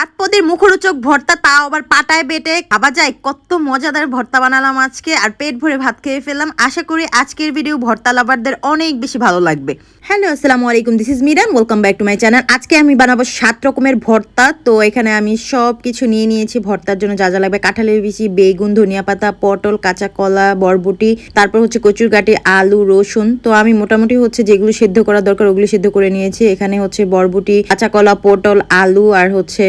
Cut. সাত মুখরোচক ভর্তা তাও আবার পাটায় বেটে খাওয়া যায়। কত মজাদার ভর্তা বানালাম আজকে আর পেট ভরে ভাত খেয়ে ফেললাম। আশা করি আজকের ভিডিও ভর্তা লাভারদের অনেক বেশি ভালো লাগবে। হ্যালো আসসালামু আলাইকুম this is Miran welcome back to my channel আজকে আমি বানাবো সাত রকমের ভর্তা। তো এখানে আমি সব কিছু নিয়ে নিয়েছি ভর্তার জন্য, যা যা লাগবে। কাঁঠালের বিচি বেগুন, ধনিয়া পাতা, পটল, কাঁচা কলা, বরবটি, তারপর হচ্ছে কচুর গাটি আলু, রসুন। তো আমি মোটামুটি হচ্ছে যেগুলো সিদ্ধ করা দরকার ওগুলো সিদ্ধ করে নিয়েছি। এখানে হচ্ছে বরবটি, কাঁচা কলা, পটল, আলু আর হচ্ছে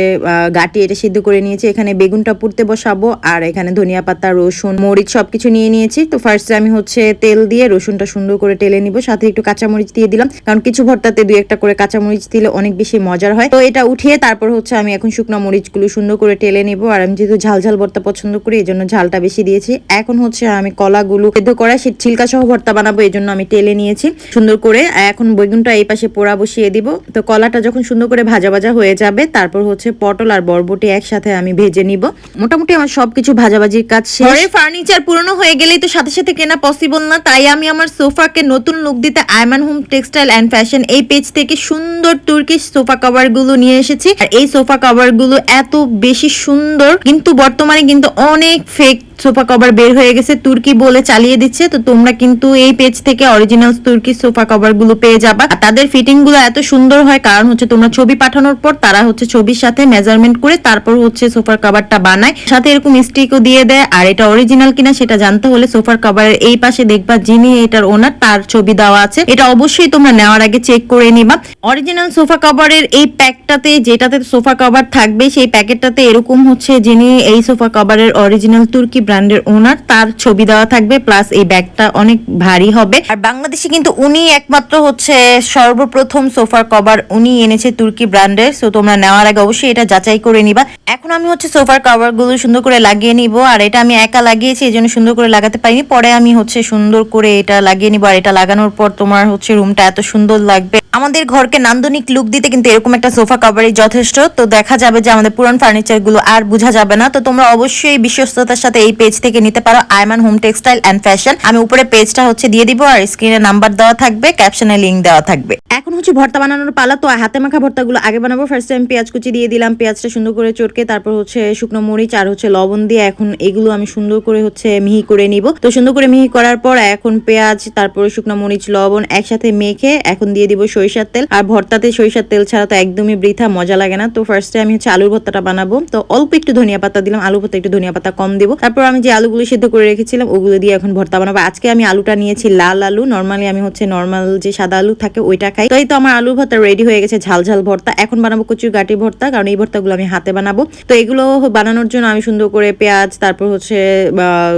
গাটি এটা সিদ্ধ করে নিয়েছি। এখানে বেগুনটা পুড়তে বসাবো, আর এখানে ধনিয়া পাতা, রসুন, মরিচ সবকিছু নিয়ে নিয়েছি। তো ফার্স্টে আমি হচ্ছে তেল দিয়ে রসুনটা সুন্দর করে টেলে নিব। সাথে একটু কাঁচামরিচ দিয়ে দিলাম, কারণ কিছু ভর্তাতে দুই একটা করে কাঁচামরিচ দিলে অনেক বেশি মজার হয়। তো এটা উঠিয়ে তারপর হচ্ছে আমি এখন শুকনো মরিচগুলো সুন্দর করে টেলে নিব, আর আমি যেহেতু ঝাল ঝাল ভর্তা পছন্দ করি এই জন্য ঝালটা বেশি দিয়েছি। এখন হচ্ছে আমি কলাগুলো সেদ্ধ করা সে ছিলকা সহ ভর্তা বানাবো এই জন্য আমি টেলে নিয়েছি সুন্দর করে। এখন বেগুনটা এই পাশে পোড়া বসিয়ে দিব। তো কলাটা যখন সুন্দর করে ভাজা ভাজা হয়ে যাবে, তারপর হচ্ছে পটল আর বরবটি একসাথে আমি ভেজে নিব। মোটামুটি আমার সবকিছু ভাজাভাজির কাজ শেষ। ঘরের ফার্নিচার পুরনো হয়ে গেলেই তো সাথে সাথে কেনা পসিবল না। তাই আমি আমার সোফাকে নতুন লুক দিতে Ayman home textile and fashion এই পেজ থেকে সুন্দর তুর্কি সোফা কভারগুলো নিয়ে এসেছি। আর এই সোফা কভারগুলো এত বেশি সুন্দর, কিন্তু বর্তমানে কিন্তু অনেক ফেক সোফা কভার বের হয়ে গেছে। তুর্কি বলে চালিয়ে দিচ্ছে। তো তোমরা কিন্তু এই পেজ থেকে অরিজিনাল তুর্কি সোফা কভারগুলো পেয়ে যাবা। তাদের ফিটিংগুলো এত সুন্দর হয়, কারণ হচ্ছে তোমরা ছবি পাঠানোর পর তারা হচ্ছে ছবির সাথে মেজারমেন্ট করে তারপর হচ্ছে সোফার কভারটা বানায়। সাথে এরকম স্টিকও দিয়ে দেয়। আর এটা অরিজিনাল কিনা সেটা জানতে হলে সোফার কভারের এই পাশে দেখবা যিনি এটার ওনার তার ছবি দেওয়া আছে। এটা অবশ্যই তোমরা নেওয়ার আগে চেক করে নিবা। অরিজিনাল সোফা কভারের এই প্যাকটাতে যেটাতে সোফা কভার থাকবে, সেই প্যাকেটটাতে এরকম হচ্ছে যিনি এই সোফা কভারের অরিজিনাল তুর্কি ব্র্যান্ডের ওনার, তার ছবি দেওয়া থাকবে, প্লাস এই ব্যাগটা অনেক ভারী হবে। আর বাংলাদেশে কিন্তু উনি একমাত্র হচ্ছে সর্বপ্রথম সোফার কভার উনি এনেছে তুর্কি ব্র্যান্ডের। সো তোমরা নেওয়ার আগে অবশ্যই এটা যাচাই করে নিবা। এখন আমি হচ্ছে সোফার কভারগুলো সুন্দর করে লাগিয়ে নিব, আর এটা আমি একা লাগিয়েছি, এই জন্য সুন্দর করে লাগাতে পারিনি। পরে আমি হচ্ছে সুন্দর করে এটা লাগিয়ে নিব, আর এটা লাগানোর পর তোমার হচ্ছে রুমটা এত সুন্দর লাগবে। আমাদের ঘরকে নান্দনিক লুক দিতে কিন্তু এরকম একটা সোফা কভারই যথেষ্ট। তো দেখা যাবে যে আমাদের পুরান ফার্নিচারগুলো আর বোঝা যাবে না। তো তোমরা অবশ্যই বিশ্বস্ততার সাথে এই পেজ থেকে নিতে পারো Ayman home textile and fashion আমি উপরে পেজটা হচ্ছে দিয়ে দিব আর স্ক্রিনে নাম্বার দেওয়া থাকবে ক্যাপশনে লিঙ্ক দেওয়া থাকবে। এখন হচ্ছে ভর্তা বানানোর পালা। তো হাতে মাখা ভর্তাগুলো আগে বানাবো। ফার্স্ট টাইম পেঁয়াজ কুচি দিয়ে দিলাম। পেঁয়াজটা সুন্দর করে চটকে তারপর হচ্ছে শুকনো মরিচ আর হচ্ছে লবণ দিয়ে এখন এগুলো আমি সুন্দর করে হচ্ছে মিহি করে নিব। তো সুন্দর করে মিহি করার পর এখন পেঁয়াজ, তারপরে শুকনো মরিচ, লবণ একসাথে মেখে এখন দিয়ে দিব সরিষার তেল। আর ভর্তাতে সরিষার তেল ছাড়া তো একদমই বৃথা, মজা লাগে না। তো ফার্স্টে আমি হচ্ছে আলুর ভর্তাটা বানাবো। তো অল্প একটু ধনিয়া পাতা দিলাম। আলু ভর্তা একটু ধনিয়া পাতা কম দিব। তারপর আমি যে আলুগুলো সিদ্ধ করে রেখেছিলাম, ওগুলো দিয়ে এখন ভর্তা বানাবো। আজকে আমি আলুটা নিয়েছি লাল আলু। নর্মালি আমি হচ্ছে নর্মাল যে সাদা আলু থাকে, ওইটা খাই। তো এই তো আমার আলুর ভর্তা রেডি হয়ে গেছে, ঝাল ঝাল ভর্তা। এখন বানাবো কচুর গাটি ভর্তা, কারণ এই ভর্তাগুলো আমি হাতে বানাবো। তো এগুলো বানানোর জন্য আমি সুন্দর করে পেঁয়াজ, তারপর হচ্ছে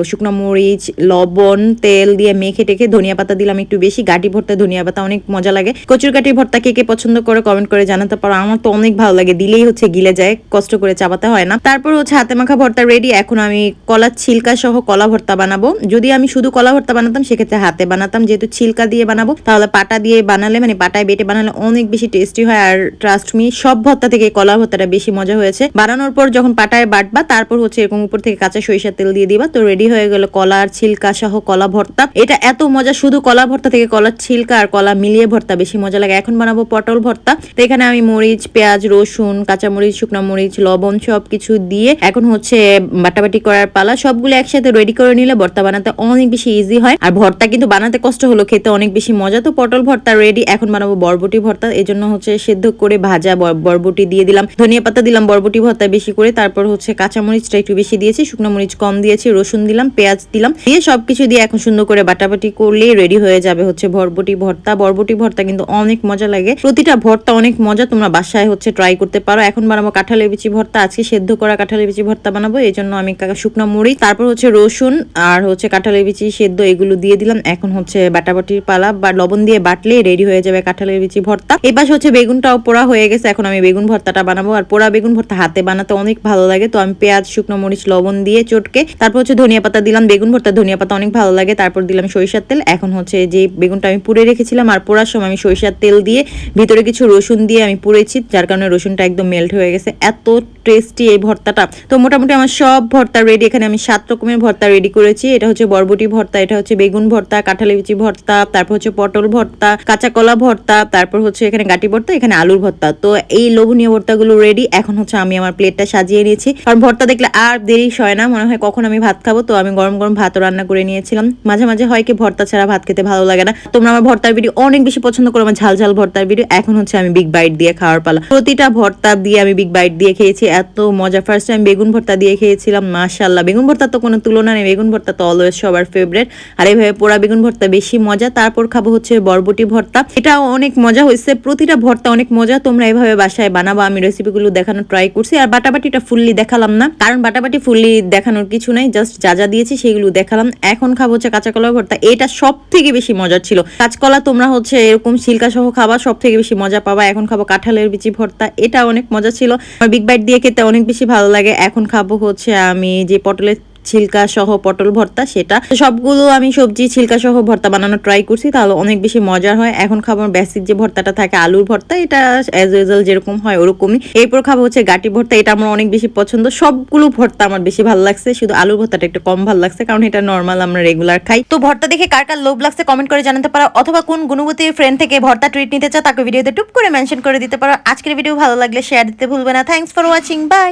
শুকনো মরিচ, লবণ, তেল দিয়ে মেখে টেখে ধনিয়া পাতা দিলাম একটু বেশি। গাটি ভর্তা ধনিয়া পাতা অনেক মজা লাগে। কচুর গাটি ভর্তা কে কে পছন্দ করে কমেন্ট করে জানাতে পারো। আমার তো অনেক ভালো লাগে। দিলেই হচ্ছে গিলে যায়, কষ্ট করে চাপাতে হয় না। তারপর হচ্ছে হাতে মাখা ভর্তা রেডি এখন আমি কলার ছিলকা সহ কলা ভর্তা বানাবো। যদি আমি শুধু কলা ভর্তা বানাতাম, সেক্ষেত্রে হাতে বানাতাম। যেহেতু ছিলকা দিয়ে বানাবো, তাহলে পাটা দিয়ে বানালে মানে পাটায় বেটে বানালে অনেক বেশি টেস্টি হয়। আর ট্রাস্ট মি সব ভর্তা থেকে কলা ভর্তাটা বেশি মজা হয়েছে। বানানোর পর যখন পাটায় বাটবা, তারপর হচ্ছে এরকম উপর থেকে কাঁচা সরিষার তেল দিয়ে দিবা। তো রেডি হয়ে গেল কলা আর ছিলকা সহ কলা ভর্তা। এটা এত মজা, শুধু কলা ভর্তা থেকে কলার ছিলকা আর কলা মিলিয়ে ভর্তা বেশি মজা লাগে। এখন বানাবো পটল ভর্তা। তো এখানে আমি মরিচ, পেঁয়াজ, রসুন, কাঁচামরিচ, শুকনো মরিচ, লবণ সব কিছু দিয়ে এখন হচ্ছে বাটাবাটি করার পালা। সবগুলো একসাথে রেডি করে নিলে ভর্তা বানাতে অনেক বেশি ইজি হয়। আর ভর্তা কিন্তু বানাতে কষ্ট হলো খেতে অনেক বেশি মজা। তো পটল ভর্তা রেডি এখন বানাবো বরবটি ভর্তা। এই জন্য হচ্ছে সেদ্ধ করে ভাজা বরবটি দিয়ে দিলাম। ধনিয়া পাতা দিলাম বরবটি ভর্তা বেশি করে। তারপর হচ্ছে কাঁচামরিচটা একটু বেশি দিয়েছি, শুকনো মরিচ কম দিয়েছি, রসুন দিলাম, পেঁয়াজ দিলাম। দিয়ে সবকিছু দিয়ে এখন সুন্দর করে বাটাবাটি করলে রেডি হয়ে যাবে হচ্ছে বরবটি ভর্তা। বরবটি ভর্তা কিন্তু অনেক মজা লাগে। প্রতিটা ভর্তা অনেক মজা, তোমরা বাসায় হচ্ছে ট্রাই করতে পারো। এখন বানাবো কাঁঠালের বিচি ভর্তা, আজকে সেদ্ধ করা কাঁঠালের বিচি ভর্তা বানাবো এই জন্য আমি শুকনো মরিচ তারপর হচ্ছে রসুন, আর হচ্ছে কাঁঠালের বিচি সেদ্ধ এগুলো দিয়ে দিলাম। এখন হচ্ছে বাটাবাটির পালা বা লবণ দিয়ে বাটলে রেডি হয়ে যাবে কাঁঠালের বিচি ভর্তা। পাশে হচ্ছে বেগুনটাও পোড়া হয়ে গেছে, এখন আমি বেগুন ভর্তাটা বানাবো। আর পোড়া বেগুন ভর্তা হাতে বানাতে অনেক ভালো লাগে, তো আমি পেঁয়াজ, শুকনো মরিচ, লবণ দিয়ে চটকে, তারপর হচ্ছে ধনিয়া পাতা দিলাম। বেগুন ভর্তা, ধনিয়া পাতা অনেক ভালো লাগে, তারপর দিলাম সরিষার তেল। এখন হচ্ছে যে বেগুনটা আমি পুড়ে রেখেছিলাম, আর পোড়ার সময় আমি সরিষার তেল দিয়ে, ভিতরে কিছু রসুন দিয়ে আমি পুড়েছি, যার কারণে রসুনটা একদম মেল্ট হয়ে গেছে। এত টেস্টি এই ভর্তাটা। তো মোটামুটি আমার সব ভর্তা রেডি এখানে আমি সাত রকমের ভর্তা রেডি করেছি। এটা হচ্ছে বরবটি ভর্তা, এটা হচ্ছে বেগুন ভর্তা কাঁঠালি বিচি ভর্তা, তারপর হচ্ছে পটল ভর্তা কাঁচা কলা ভর্তা, তারপর হচ্ছে এখানে গাটি ভর্তা, এখানে আলুর ভর্তা। তো এই লোভনীয় ভর্তাগুলো রেডি এখন হচ্ছে আমি আমার প্লেটটা সাজিয়ে নিয়েছি। কারণ ভর্তা দেখলে আর দেরি হয় না। মনে হয় কখন আমি ভাত খাব। তো আমি গরম গরম ভাতও রান্না করে নিয়েছিলাম। মাঝে মাঝে হয় কি, ভর্তা ছাড়া ভাত খেতে ভালো লাগে না। তোমরা আমার ভর্তার ভিডিও অনেক বেশি পছন্দ করো। আমার ঝাল ঝাল ভর্তার ভিডিও এখন হচ্ছে আমি বিগ বাইট দিয়ে খাওয়ার পালা। প্রতিটা ভর্তা দিয়ে আমি বিগ বাইট দিয়ে খেয়েছি। এত মজা। ফার্স্ট টাইম বেগুন ভর্তা দিয়ে খেয়েছিলাম মাশাল্লাহ বেগুন ভর্তা তো কোনো তুলনা নেই, বেগুন ভর্তা তো অলওয়েজ সবার ফেভারেট আর এইভাবে পোড়া বেগুন ভর্তা বেশি মজা। তারপর খাব হচ্ছে বরবটি ভর্তা। এটা অনেক মজা হয়েছে, প্রতিটা ভর্তা অনেক মজা। তোমরা এভাবে বাসায় বানাবো, আমি রেসিপিগুলো দেখানো ট্রাই করছি। আর বাটাবাটিটা ফুললি দেখালাম না, কারণ বাটাবাটি ফুললি দেখানোর কিছু নাই জাস্ট যা যা দিয়েছি সেগুলো দেখালাম। এখন খাব হচ্ছে কাঁচা কলা ভর্তা, এটা সব থেকে বেশি মজার ছিল। কাঁচকলা তোমরা হচ্ছে এরকম সিল্কা সহ খাবা সব থেকে বেশি মজা পাবা। এখন খাব কাঁঠালের বিচি ভর্তা, এটা অনেক মজা ছিল। বিগ বাইট দিয়ে খেতে অনেক বেশি ভালো লাগে। এখন খাব হচ্ছে আমি যে পটলের ছিলকা সহ পটল ভর্তা, সেটা সবগুলো আমি সবজি ছিলকা সহ ভর্তা বানানো ট্রাই করছি, তাহলে অনেক বেশি মজার হয়। এখন খাব বেসিক যে ভর্তাটা থাকে, আলুর ভর্তা, এটা অ্যাজ ইউজুয়াল যেরকম হয় ওরকমই। এরপর খাব হচ্ছে গাটি ভর্তা, এটা আমার অনেক বেশি পছন্দ। সবগুলো ভর্তা আমার বেশি ভালো লাগছে, শুধু আলুর ভর্তাটা একটু কম ভালো লাগছে, কারণ এটা নর্মাল আমরা রেগুলার খাই। তো ভর্তা দেখে কার কার লোভ লাগছে কমেন্ট করে জানাতে পারো, অথবা কোন গুণবতী ফ্রেন্ড থেকে ভর্তা ট্রিট নিতে চাও, তাকে ভিডিওতে টুপ করে মেনশন করে দিতে পারো। আজকের ভিডিও ভালো লাগলে শেয়ার দিতে ভুলবে না। Thanks for watching by